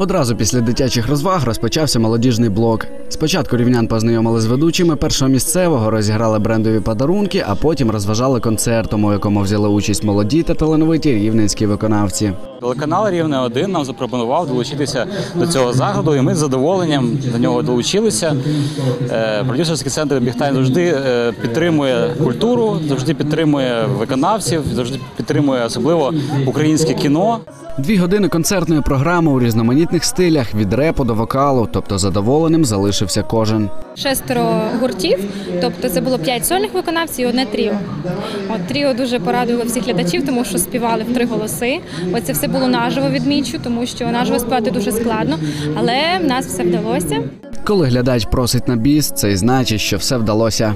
Одразу після дитячих розваг розпочався молодіжний блок. Спочатку рівнян познайомили з ведучими першого місцевого, розіграли брендові подарунки, а потім розважали концертом, у якому взяли участь молоді та талановиті рівненські виконавці. Телеканал Рівне 1 нам запропонував долучитися до цього заходу, і ми з задоволенням до нього долучилися. Е, Продюсерський центр Бігтайн завжди е, підтримує культуру, завжди підтримує виконавців, завжди підтримує особливо українське кіно. Дві години концертної програми у різноманітних стилях від репу до вокалу, тобто задоволеним залишився кожен. шестеро гуртів, тобто це було п'ять сольних виконавців і одне тріо. От тріо дуже порадило всіх глядачів, тому що співали в три голоси. От це все було наживо відмічу, тому що наживо співати дуже складно, але в нас все вдалося. Коли глядач просить на біс, це й значить, що все вдалося.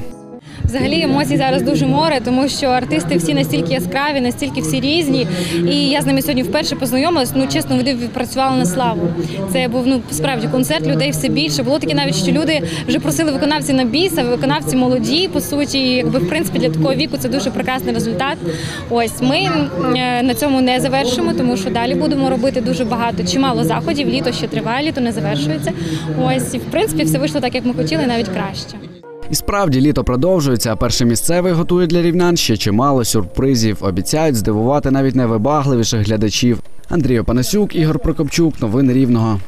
Взагалі емоцій зараз дуже море, тому що артисти всі настільки яскраві, настільки всі різні. І я з ними сьогодні вперше познайомилась. Ну чесно, вони відпрацювали на славу. Це був ну справді концерт людей все більше. Було таке навіть, що люди вже просили виконавців на біс, а виконавці молоді, по суті. І, якби в принципі для такого віку це дуже прекрасний результат. Ось ми е, на цьому не завершимо, тому що далі будемо робити дуже багато, чимало заходів. Літо ще триває, літо не завершується. Ось і в принципі все вийшло так, як ми хотіли, навіть краще. І справді літо продовжується, а перший місцевий готує для рівнян ще чимало сюрпризів. Обіцяють здивувати навіть найвибагливіших глядачів. Андрій Панасюк, Ігор Прокопчук, новини Рівного.